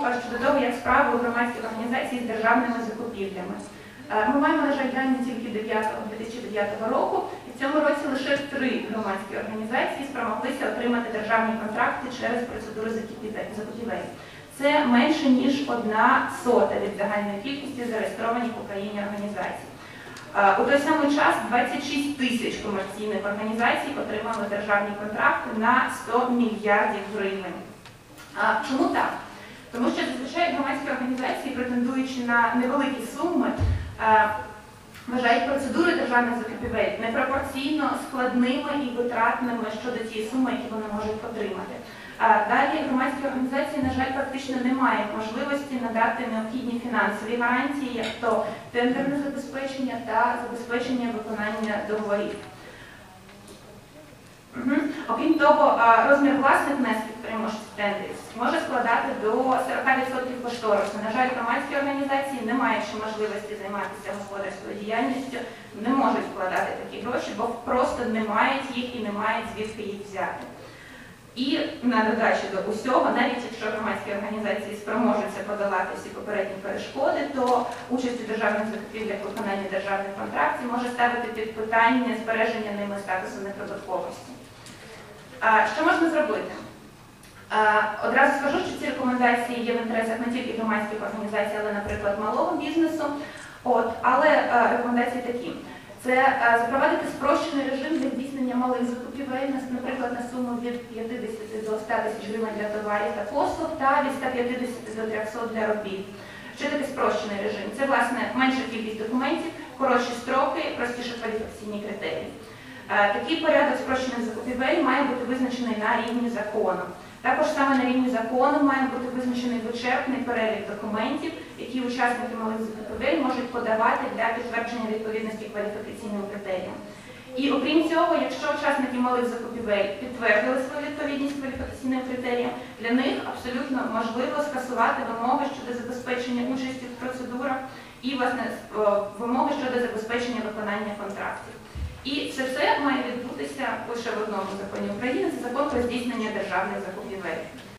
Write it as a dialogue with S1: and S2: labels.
S1: щодо того, як справи у громадських організацій з державними закупівлями. Е, Ми маємо, на жаль, дані тільки 9 2009 року, і в цьому році лише три громадські організації спромоглися отримати державні контракти через процедуру закупівель-. Це менше ніж одна сота від загальної кількості зареєстрованих в Україні організацій. Е, У той самий час 26 тисяч комерційних організацій отримали державні контракти на 100 мільярдів гривень. Чому так? Тому що зазвичай громадські організації, претендуючи на невеликі суми, е, вважають процедури державних закупівель непропорційно складними і витратними щодо тієї суми, які вони можуть отримати. Далі громадські організації, на жаль, практично не мають можливості надати необхідні фінансові гарантії, як то тендерне забезпечення та забезпечення виконання договорів. Окрім того, розмір власних внесків переможців тендерів може складати до 40% кошторису. На жаль, громадські організації, не маючи можливості займатися господарською діяльністю, не можуть вкладати такі гроші, бо просто не мають їх і не мають звідки їх взяти. І на додачу до усього, навіть якщо громадські організації спроможуться подолати всі попередні перешкоди, то участь у державних закупівлях виконання державних контрактів може ставити під питання збереження ними статусу неприбутковості. Що можна зробити? А, Одразу скажу, що ці рекомендації є в інтересах не тільки громадських організацій, але, наприклад, малого бізнесу. От, але е, рекомендації такі. Це е, запровадити спрощений режим для здійснення малих закупівель, наприклад, на суму від 50 до 100 тисяч гривень для товарів та послуг та від 150 до 300 для робіт. Що таке спрощений режим? Це, власне, менша кількість документів, коротші строки, простіші кваліфікаційні критерії. Е, Такий порядок спрощених закупівель має бути визначений на рівні закону. Також саме на рівні закону має бути визначений вичерпний перелік документів, які учасники малих закупівель можуть подавати для підтвердження відповідності кваліфікаційним критеріям. І окрім цього, якщо учасники малих закупівель підтвердили свою відповідність кваліфікаційним критеріям, для них абсолютно можливо скасувати вимоги щодо забезпечення участі в процедурах і власне е, вимоги щодо забезпечення виконання контрактів. І це все має відбутися лише в одному законі України. Це закон про здійснення державних закупівель.